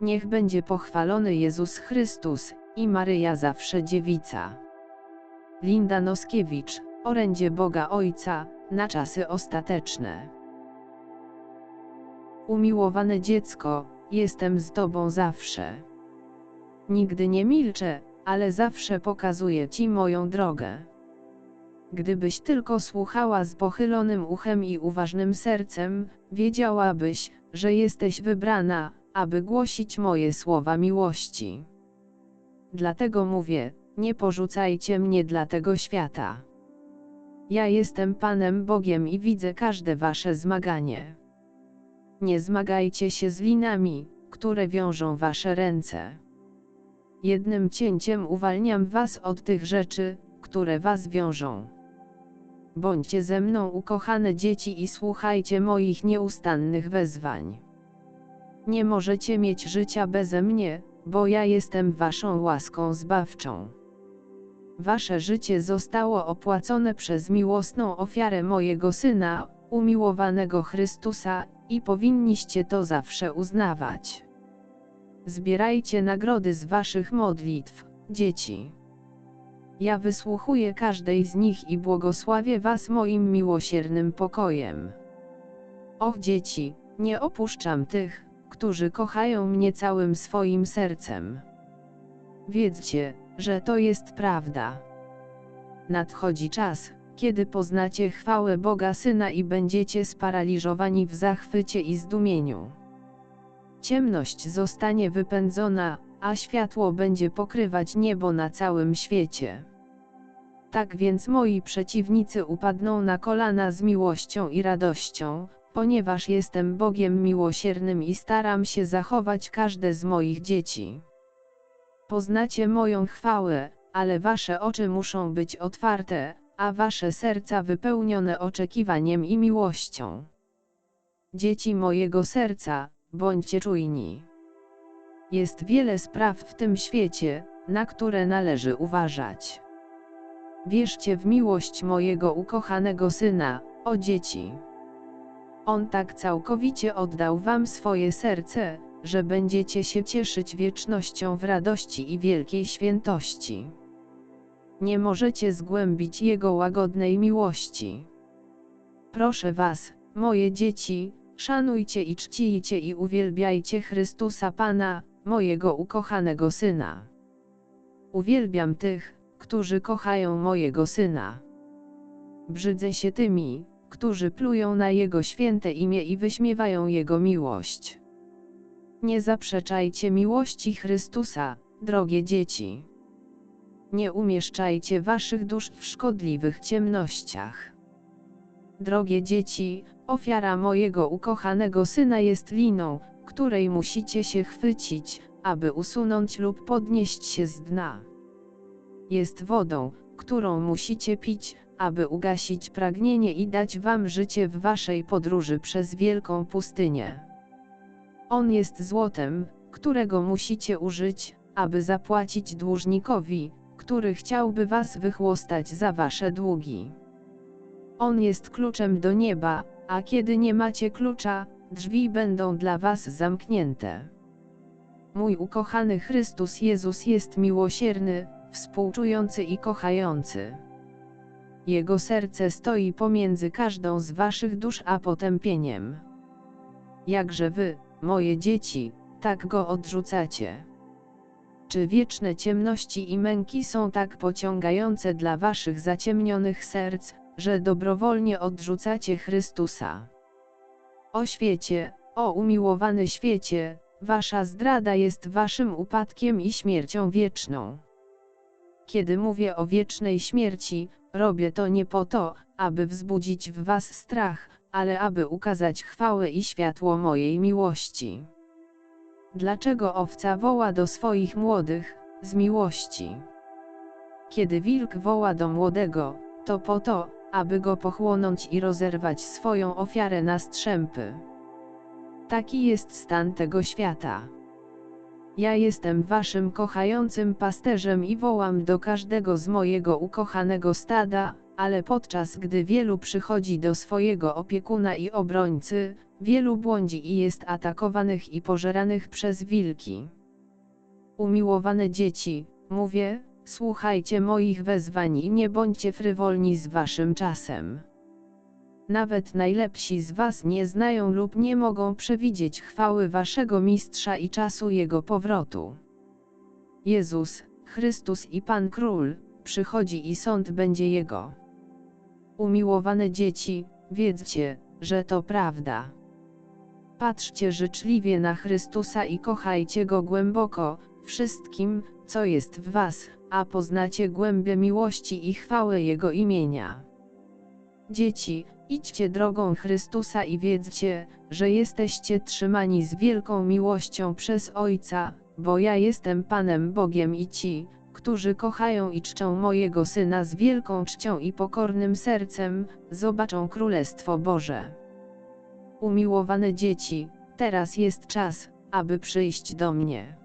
Niech będzie pochwalony Jezus Chrystus i Maryja zawsze dziewica. Linda Noskiewicz, orędzie Boga Ojca, na czasy ostateczne. Umiłowane dziecko, jestem z Tobą zawsze. Nigdy nie milczę, ale zawsze pokazuję Ci moją drogę. Gdybyś tylko słuchała z pochylonym uchem i uważnym sercem, wiedziałabyś, że jesteś wybrana, aby głosić moje słowa miłości. Dlatego mówię, nie porzucajcie mnie dla tego świata. Ja jestem Panem Bogiem i widzę każde wasze zmaganie. Nie zmagajcie się z linami, które wiążą wasze ręce. Jednym cięciem uwalniam was od tych rzeczy, które was wiążą. Bądźcie ze mną ukochane dzieci i słuchajcie moich nieustannych wezwań. Nie możecie mieć życia beze mnie, bo ja jestem waszą łaską zbawczą. Wasze życie zostało opłacone przez miłosną ofiarę mojego Syna, umiłowanego Chrystusa, i powinniście to zawsze uznawać. Zbierajcie nagrody z waszych modlitw, dzieci. Ja wysłuchuję każdej z nich i błogosławię was moim miłosiernym pokojem. Och dzieci, nie opuszczam tych, którzy kochają mnie całym swoim sercem. Wiedzcie, że to jest prawda. Nadchodzi czas, kiedy poznacie chwałę Boga Syna i będziecie sparaliżowani w zachwycie i zdumieniu. Ciemność zostanie wypędzona, a światło będzie pokrywać niebo na całym świecie. Tak więc moi przeciwnicy upadną na kolana z miłością i radością, ponieważ jestem Bogiem miłosiernym i staram się zachować każde z moich dzieci. Poznacie moją chwałę, ale wasze oczy muszą być otwarte, a wasze serca wypełnione oczekiwaniem i miłością. Dzieci mojego serca, bądźcie czujni. Jest wiele spraw w tym świecie, na które należy uważać. Wierzcie w miłość mojego ukochanego syna, o dzieci. On tak całkowicie oddał wam swoje serce, że będziecie się cieszyć wiecznością w radości i wielkiej świętości. Nie możecie zgłębić Jego łagodnej miłości. Proszę Was, moje dzieci, szanujcie i czcijcie i uwielbiajcie Chrystusa Pana, mojego ukochanego Syna. Uwielbiam tych, którzy kochają mojego Syna. Brzydzę się tymi, którzy plują na Jego święte imię i wyśmiewają Jego miłość. Nie zaprzeczajcie miłości Chrystusa, drogie dzieci. Nie umieszczajcie waszych dusz w szkodliwych ciemnościach. Drogie dzieci, ofiara mojego ukochanego syna jest liną, której musicie się chwycić, aby usunąć lub podnieść się z dna. Jest wodą, którą musicie pić, aby ugasić pragnienie i dać wam życie w waszej podróży przez wielką pustynię. On jest złotem, którego musicie użyć, aby zapłacić dłużnikowi, który chciałby was wychłostać za wasze długi. On jest kluczem do nieba, a kiedy nie macie klucza, drzwi będą dla was zamknięte. Mój ukochany Chrystus Jezus jest miłosierny, współczujący i kochający. Jego serce stoi pomiędzy każdą z waszych dusz a potępieniem. Jakże wy, moje dzieci, tak go odrzucacie. Czy wieczne ciemności i męki są tak pociągające dla waszych zaciemnionych serc, że dobrowolnie odrzucacie Chrystusa? O świecie, o umiłowany świecie, wasza zdrada jest waszym upadkiem i śmiercią wieczną. Kiedy mówię o wiecznej śmierci, robię to nie po to, aby wzbudzić w was strach, ale aby ukazać chwałę i światło mojej miłości. Dlaczego owca woła do swoich młodych, z miłości? Kiedy wilk woła do młodego, to po to, aby go pochłonąć i rozerwać swoją ofiarę na strzępy. Taki jest stan tego świata. Ja jestem waszym kochającym pasterzem i wołam do każdego z mojego ukochanego stada, ale podczas gdy wielu przychodzi do swojego opiekuna i obrońcy, wielu błądzi i jest atakowanych i pożeranych przez wilki. Umiłowane dzieci, mówię, słuchajcie moich wezwań i nie bądźcie frywolni z waszym czasem. Nawet najlepsi z was nie znają lub nie mogą przewidzieć chwały waszego mistrza i czasu jego powrotu. Jezus, Chrystus i Pan Król, przychodzi i sąd będzie Jego. Umiłowane dzieci, wiedzcie, że to prawda. Patrzcie życzliwie na Chrystusa i kochajcie Go głęboko, wszystkim, co jest w Was, a poznacie głębię miłości i chwałę Jego imienia. Dzieci, idźcie drogą Chrystusa i wiedzcie, że jesteście trzymani z wielką miłością przez Ojca, bo ja jestem Panem Bogiem i ci, którzy kochają i czczą mojego Syna z wielką czcią i pokornym sercem, zobaczą Królestwo Boże. Umiłowane dzieci, teraz jest czas, aby przyjść do mnie.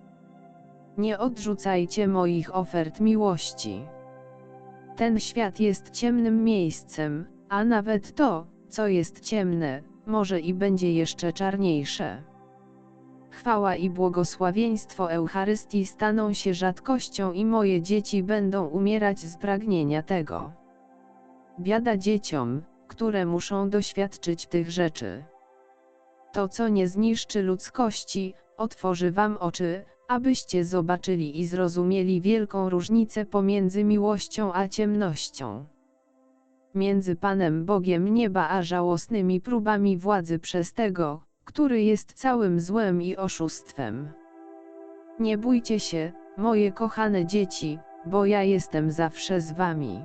Nie odrzucajcie moich ofert miłości. Ten świat jest ciemnym miejscem, a nawet to, co jest ciemne, może i będzie jeszcze czarniejsze. Chwała i błogosławieństwo Eucharystii staną się rzadkością i moje dzieci będą umierać z pragnienia tego. Biada dzieciom, które muszą doświadczyć tych rzeczy. To co nie zniszczy ludzkości, otworzy wam oczy, abyście zobaczyli i zrozumieli wielką różnicę pomiędzy miłością a ciemnością. Między Panem Bogiem nieba a żałosnymi próbami władzy przez tego, który jest całym złem i oszustwem. Nie bójcie się, moje kochane dzieci, bo ja jestem zawsze z wami.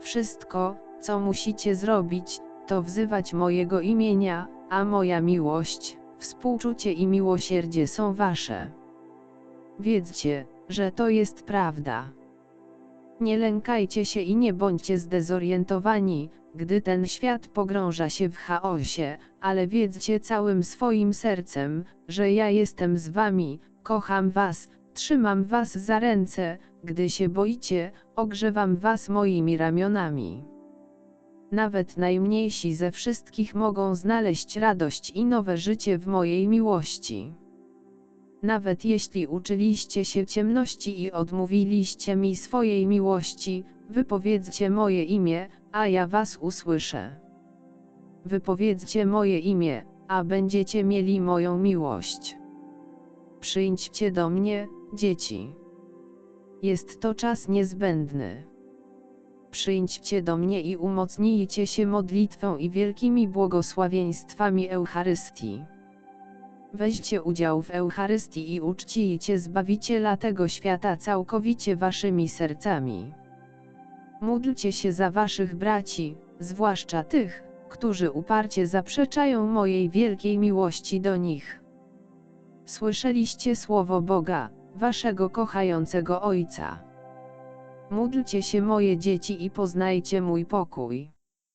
Wszystko, co musicie zrobić, to wzywać mojego imienia, a moja miłość, współczucie i miłosierdzie są wasze. Wiedzcie, że to jest prawda. Nie lękajcie się i nie bądźcie zdezorientowani, gdy ten świat pogrąża się w chaosie, ale wiedzcie całym swoim sercem, że ja jestem z wami, kocham was, trzymam was za ręce, gdy się boicie, ogrzewam was moimi ramionami. Nawet najmniejsi ze wszystkich mogą znaleźć radość i nowe życie w mojej miłości. Nawet jeśli uczyliście się ciemności i odmówiliście mi swojej miłości, wypowiedzcie moje imię, a ja was usłyszę. Wypowiedzcie moje imię, a będziecie mieli moją miłość. Przyjdźcie do mnie, dzieci. Jest to czas niezbędny. Przyjdźcie do mnie i umocnijcie się modlitwą i wielkimi błogosławieństwami Eucharystii. Weźcie udział w Eucharystii i uczcijcie Zbawiciela tego świata całkowicie waszymi sercami. Módlcie się za waszych braci, zwłaszcza tych, którzy uparcie zaprzeczają mojej wielkiej miłości do nich. Słyszeliście słowo Boga, waszego kochającego Ojca. Módlcie się moje dzieci i poznajcie mój pokój.